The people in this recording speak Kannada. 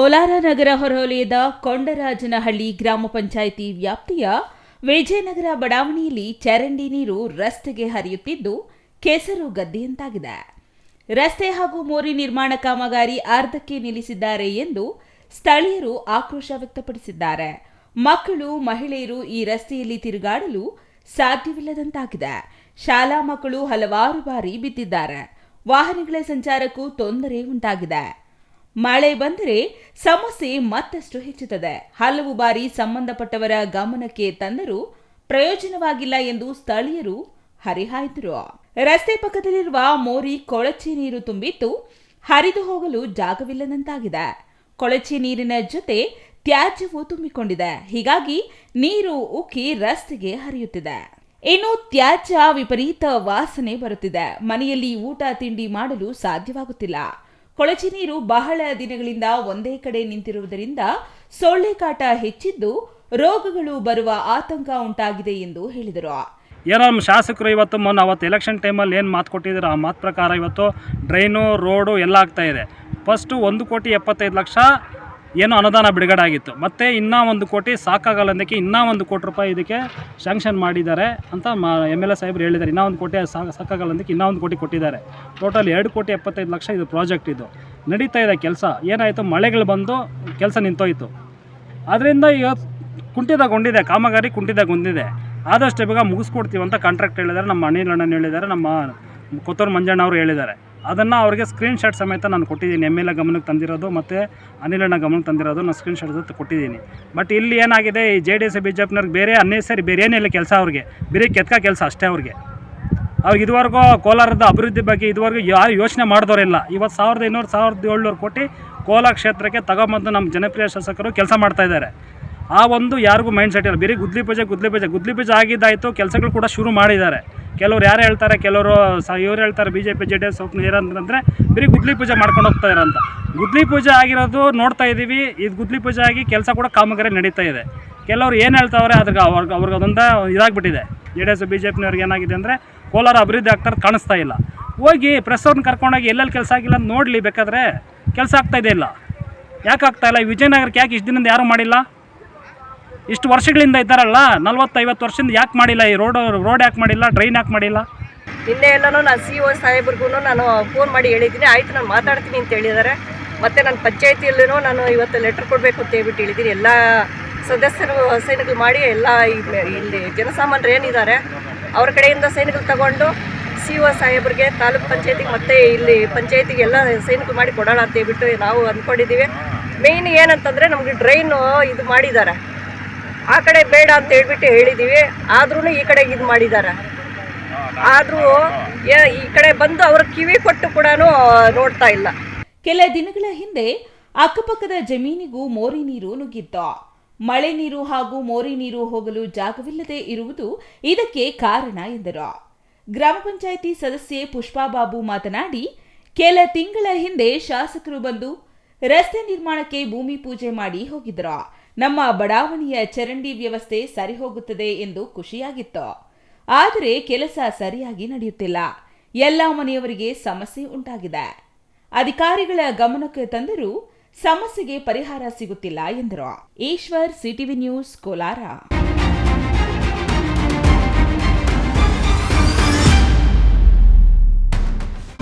ಕೋಲಾರ ನಗರ ಹೊರವಲಯದ ಕೊಂಡರಾಜನಹಳ್ಳಿ ಗ್ರಾಮ ಪಂಚಾಯಿತಿ ವ್ಯಾಪ್ತಿಯ ವಿಜಯನಗರ ಬಡಾವಣೆಯಲ್ಲಿ ಚರಂಡಿ ನೀರು ರಸ್ತೆಗೆ ಹರಿಯುತ್ತಿದ್ದು ಕೆಸರು ಗದ್ದೆಯಂತಾಗಿದೆ. ರಸ್ತೆ ಹಾಗೂ ಮೋರಿ ನಿರ್ಮಾಣ ಕಾಮಗಾರಿ ಅರ್ಧಕ್ಕೆ ನಿಲ್ಲಿಸಿದ್ದಾರೆ ಎಂದು ಸ್ಥಳೀಯರು ಆಕ್ರೋಶ ವ್ಯಕ್ತಪಡಿಸಿದ್ದಾರೆ. ಮಕ್ಕಳು, ಮಹಿಳೆಯರು ಈ ರಸ್ತೆಯಲ್ಲಿ ತಿರುಗಾಡಲು ಸಾಧ್ಯವಿಲ್ಲದಂತಾಗಿದೆ. ಶಾಲಾ ಮಕ್ಕಳು ಹಲವಾರು ಬಾರಿ ಬಿದ್ದಿದ್ದಾರೆ. ವಾಹನಗಳ ಸಂಚಾರಕ್ಕೂ ತೊಂದರೆ ಉಂಟಾಗಿದೆ. ಮಳೆ ಬಂದರೆ ಸಮಸ್ಯೆ ಮತ್ತಷ್ಟು ಹೆಚ್ಚುತ್ತದೆ. ಹಲವು ಬಾರಿ ಸಂಬಂಧಪಟ್ಟವರ ಗಮನಕ್ಕೆ ತಂದರೂ ಪ್ರಯೋಜನವಾಗಿಲ್ಲ ಎಂದು ಸ್ಥಳೀಯರು ಹರಿಹಾಯ್ದರು. ರಸ್ತೆ ಪಕ್ಕದಲ್ಲಿರುವ ಮೋರಿ ಕೊಳಚೆ ನೀರು ತುಂಬಿತ್ತು. ಹರಿದು ಹೋಗಲು ಜಾಗವಿಲ್ಲದಂತಾಗಿದೆ. ಕೊಳಚೆ ನೀರಿನ ಜೊತೆ ತ್ಯಾಜ್ಯವೂ ತುಂಬಿಕೊಂಡಿದೆ. ಹೀಗಾಗಿ ನೀರು ಉಕ್ಕಿ ರಸ್ತೆಗೆ ಹರಿಯುತ್ತಿದೆ. ಇನ್ನು ತ್ಯಾಜ್ಯ ವಿಪರೀತ ವಾಸನೆ ಬರುತ್ತಿದೆ. ಮನೆಯಲ್ಲಿ ಊಟ ತಿಂಡಿ ಮಾಡಲು ಸಾಧ್ಯವಾಗುತ್ತಿಲ್ಲ. ಕೊಳಚೆ ನೀರು ಬಹಳ ದಿನಗಳಿಂದ ಒಂದೇ ಕಡೆ ನಿಂತಿರುವುದರಿಂದ ಸೊಳ್ಳೆ ಕಾಟ ಹೆಚ್ಚಿದ್ದು ರೋಗಗಳು ಬರುವ ಆತಂಕ ಉಂಟಾಗಿದೆ ಎಂದು ಹೇಳಿದರು. ಏನೋ ನಮ್ಮ ಶಾಸಕರು ಇವತ್ತು ಮೊನ್ನೆ ಅವತ್ತು ಎಲೆಕ್ಷನ್ ಟೈಮಲ್ಲಿ ಏನು ಮಾತು ಕೊಟ್ಟಿದ್ರು ಆ ಮಾತು ಪ್ರಕಾರ ಇವತ್ತು ಡ್ರೈನು ರೋಡು ಎಲ್ಲ ಆಗ್ತಾ ಇದೆ. ಫಸ್ಟು ಒಂದು ಕೋಟಿ ಎಪ್ಪತ್ತೈದು ಲಕ್ಷ ಏನೋ ಅನುದಾನ ಬಿಡುಗಡೆ ಆಗಿತ್ತು. ಮತ್ತು ಇನ್ನೂ ಒಂದು ಕೋಟಿ ಸಾಕಾಗಲ್ಲ ಅಂದಕ್ಕೆ ಇನ್ನೂ ಒಂದು ಕೋಟಿ ರೂಪಾಯಿ ಇದಕ್ಕೆ ಶಾಂಕ್ಷನ್ ಮಾಡಿದ್ದಾರೆ ಅಂತ ಮಾ ಎಂ ಎಲ್ ಎ ಸಾಹೇಬ್ರು ಹೇಳಿದ್ದಾರೆ. ಇನ್ನೂ ಒಂದು ಕೋಟಿ ಸಾಕ ಸಾಕಾಗಲ್ಲ ಅಂದಕ್ಕೆ ಇನ್ನೂ ಒಂದು ಕೋಟಿ ಕೊಟ್ಟಿದ್ದಾರೆ. ಟೋಟಲ್ ಎರಡು ಕೋಟಿ ಎಪ್ಪತ್ತೈದು ಲಕ್ಷ ಇದು ಪ್ರಾಜೆಕ್ಟ್ ಇದು. ನಡೀತಾ ಇದೆ ಕೆಲಸ. ಏನಾಯಿತು? ಮಳೆಗಳು ಬಂದು ಕೆಲಸ ನಿಂತೋಯ್ತು. ಆದ್ದರಿಂದ ಈಗ ಕುಂಠಿತಗೊಂಡಿದೆ. ಕಾಮಗಾರಿ ಕುಂಠಿತಗೊಂಡಿದೆ. ಆದಷ್ಟು ಬೇಗ ಮುಗಿಸ್ಕೊಡ್ತೀವಿ ಅಂತ ಕಾಂಟ್ರಾಕ್ಟ್ ಹೇಳಿದ್ದಾರೆ. ನಮ್ಮ ಅನಿಲ್ ಅಣ್ಣನ ಹೇಳಿದ್ದಾರೆ. ನಮ್ಮ ಕೊತ್ತೂರು ಮಂಜಣ್ಣ ಅವರು ಹೇಳಿದ್ದಾರೆ. ಅದನ್ನು ಅವ್ರಿಗೆ ಸ್ಕ್ರೀನ್ ಶಾಟ್ ಸಮೇತ ನಾನು ಕೊಟ್ಟಿದ್ದೀನಿ. ಎಂ ಎಲ್ ಎ ಗಮನಕ್ಕೆ ತಂದಿರೋದು ಮತ್ತು ಅನಿಲ್ ಅಣ್ಣ ಗಮನಕ್ಕೆ ತಂದಿರೋದು ನಾನು ಸ್ಕ್ರೀನ್ ಶಾಟ್ ಜೊತೆ ಕೊಟ್ಟಿದ್ದೀನಿ. ಬಟ್ ಇಲ್ಲಿ ಏನಾಗಿದೆ, ಈ J D S B J ಪಿನವ್ರಿಗೆ ಬೇರೆ ಅನ್ನೆಸರಿ ಬೇರೆ ಏನಿಲ್ಲ ಕೆಲಸ ಅವ್ರಿಗೆ. ಬೇರೆ ಕೆತ್ಕ ಕೆಲಸ ಅಷ್ಟೇ ಅವ್ರಿಗೆ. ಅವ್ರಿಗೆ ಇದುವರೆಗೂ ಕೋಲಾರದ ಅಭಿವೃದ್ಧಿ ಬಗ್ಗೆ ಇದುವರೆಗೂ ಯಾರು ಯೋಚನೆ ಮಾಡಿದವರಿಲ್ಲ ಇವತ್ತು ಸಾವಿರದ ಇನ್ನೂರು, ಸಾವಿರದ ಏಳ್ನೂರು ಕೋಟಿ ಕೋಲಾರ ಕ್ಷೇತ್ರಕ್ಕೆ ತಗೊಂಬಂದು ನಮ್ಮ ಜನಪ್ರಿಯ ಶಾಸಕರು ಕೆಲಸ ಮಾಡ್ತಾಯಿದ್ದಾರೆ ಆ ಒಂದು ಯಾರಿಗೂ ಮೈಂಡ್ ಸೆಟ್ ಇಲ್ಲ. ಬರೀ ಗುದ್ಲಿ ಪೂಜೆ ಗುದ್ಲಿ ಪೂಜೆ. ಗುದ್ಲಿ ಪೂಜೆ ಆಗಿದ್ದಾಯಿತು, ಕೆಲಸಗಳು ಕೂಡ ಶುರು ಮಾಡಿದ್ದಾರೆ. ಕೆಲವ್ರು ಯಾರು ಹೇಳ್ತಾರೆ, ಕೆಲವರು ಸ, ಇವ್ರು ಹೇಳ್ತಾರೆ B J P J D S ಏನಂತಂದರೆ ಬರೀ ಗುದ್ಲಿ ಪೂಜೆ ಮಾಡ್ಕೊಂಡು ಹೋಗ್ತಾ ಇರೋಂತ ಗುದ್ಲಿ ಪೂಜೆ ಆಗಿರೋದು ನೋಡ್ತಾ ಇದ್ದೀವಿ ಇದು ಗುದ್ಲಿ ಪೂಜೆ ಆಗಿ ಕೆಲಸ ಕೂಡ ಕಾಮಗಾರಿ ನಡೀತಾ ಇದೆ. ಕೆಲವರು ಏನು ಹೇಳ್ತಾವ್ರೆ ಅದಕ್ಕೆ ಅವ್ರಿಗೆ ಅವ್ರಿಗೆ ಅದೊಂದು ಇದಾಗ್ಬಿಟ್ಟಿದೆ. J D S B J ಪಿನವ್ರಿಗೆ ಏನಾಗಿದೆ ಅಂದರೆ ಕೋಲಾರ ಅಭಿವೃದ್ಧಿ ಆಗ್ತಾರೆ ಕಾಣಿಸ್ತಾ ಇಲ್ಲ. ಹೋಗಿ ಪ್ರೆಸ್ ಅವ್ರನ್ನ ಕರ್ಕೊಂಡೋಗಿ ಎಲ್ಲೆಲ್ಲಿ ಕೆಲಸ ಆಗಿಲ್ಲ ಅಂತ ನೋಡಲಿ ಬೇಕಾದ್ರೆ ಕೆಲಸ ಆಗ್ತಾ ಇದೆ ಇಲ್ಲ. ಯಾಕೆ ಆಗ್ತಾಯಿಲ್ಲ ವಿಜಯನಗರಕ್ಕೆ ಯಾಕೆ ಇಷ್ಟು ದಿನದಿಂದ ಯಾರೂ ಮಾಡಿಲ್ಲ? ಇಷ್ಟು ವರ್ಷಗಳಿಂದ ಇದ್ದಾರಲ್ಲ, ನಲ್ವತ್ತೈವತ್ತು ವರ್ಷದಿಂದ ಯಾಕೆ ಮಾಡಿಲ್ಲ? ಈ ರೋಡ್ ರೋಡ್ ಯಾಕೆ ಮಾಡಿಲ್ಲ? ಡ್ರೈನ್ ಯಾಕೆ ಮಾಡಿಲ್ಲ? ನಿನ್ನೆ ಎಲ್ಲನೂ ನಾನು ಸಿ ಒ ಸಾಹೇಬ್ರಿಗೂ ನಾನು ಫೋನ್ ಮಾಡಿ ಹೇಳಿದ್ದೀನಿ. ಆಯಿತು, ನಾನು ಮಾತಾಡ್ತೀನಿ ಅಂತ ಹೇಳಿದ್ದಾರೆ. ಮತ್ತು ನನ್ನ ಪಂಚಾಯತಿಯಲ್ಲೂ ನಾನು ಇವತ್ತು ಲೆಟ್ರ್ ಕೊಡಬೇಕು ಅಂತ ಹೇಳ್ಬಿಟ್ಟು ಹೇಳಿದ್ದೀನಿ. ಎಲ್ಲ ಸದಸ್ಯರು ಸೈನ್ಗಳು ಮಾಡಿ ಎಲ್ಲ ಇಲ್ಲಿ ಜನಸಾಮಾನ್ಯರು ಏನಿದ್ದಾರೆ, ಅವ್ರ ಕಡೆಯಿಂದ ಸೈನ್ಗಳು ತಗೊಂಡು ಸಿ ಒ ಸಾಹೇಬ್ರಿಗೆ ತಾಲೂಕು ಪಂಚಾಯತಿಗೆ ಮತ್ತು ಇಲ್ಲಿ ಪಂಚಾಯತಿಗೆ ಎಲ್ಲ ಸೈನ್ಗಳು ಮಾಡಿ ಕೊಡೋಣ ಅಂತ ಹೇಳ್ಬಿಟ್ಟು ನಾವು ಅಂದ್ಕೊಂಡಿದ್ದೀವಿ. ಮೇಯ್ನ್ ಏನಂತಂದರೆ ನಮಗೆ ಡ್ರೈನು ಇದು ಮಾಡಿದ್ದಾರೆ. ಆ ಕಡೆ ಬೇಡ ಅಂತ ಹೇಳ್ಬಿಟ್ಟು ಹೇಳಿದ್ದೀವಿ ಆದ್ರೂ ಈ ಕಡೆ ಇದು ಮಾಡಿದ್ದಾರೆ ಆದರೂ ಈ ಕಡೆ ಬಂದು ಅವ್ರ ಕಿವಿ ಕೊಟ್ಟು ಕೂಡ ನೋಡ್ತಾ ಇಲ್ಲ. ಕೆಲ ದಿನಗಳ ಹಿಂದೆ ಅಕ್ಕಪಕ್ಕದ ಜಮೀನಿಗೂ ಮೋರಿ ನೀರು ನುಗ್ಗಿದ್ದ. ಮಳೆ ನೀರು ಹಾಗೂ ಮೋರಿ ನೀರು ಹೋಗಲು ಜಾಗವಿಲ್ಲದೆ ಇರುವುದು ಇದಕ್ಕೆ ಕಾರಣ ಎಂದರು. ಗ್ರಾಮ ಪಂಚಾಯಿತಿ ಸದಸ್ಯೆ ಪುಷ್ಪಾಬಾಬು ಮಾತನಾಡಿ, ಕೆಲ ತಿಂಗಳ ಹಿಂದೆ ಶಾಸಕರು ಬಂದು ರಸ್ತೆ ನಿರ್ಮಾಣಕ್ಕೆ ಭೂಮಿ ಪೂಜೆ ಮಾಡಿ ಹೋಗಿದ್ರು ನಮ್ಮ ಬಡಾವಣೆಯ ಚರಂಡಿ ವ್ಯವಸ್ಥೆ ಸರಿಹೋಗುತ್ತದೆ ಎಂದು ಖುಷಿಯಾಗಿತ್ತು. ಆದರೆ ಕೆಲಸ ಸರಿಯಾಗಿ ನಡೆಯುತ್ತಿಲ್ಲ. ಎಲ್ಲ ಮನೆಯವರಿಗೆ ಸಮಸ್ಯೆ ಉಂಟಾಗಿದೆ. ಅಧಿಕಾರಿಗಳ ಗಮನಕ್ಕೆ ತಂದರೂ ಸಮಸ್ಯೆಗೆ ಪರಿಹಾರ ಸಿಗುತ್ತಿಲ್ಲ ಎಂದರು. Ishwar, CTV news, Kolar.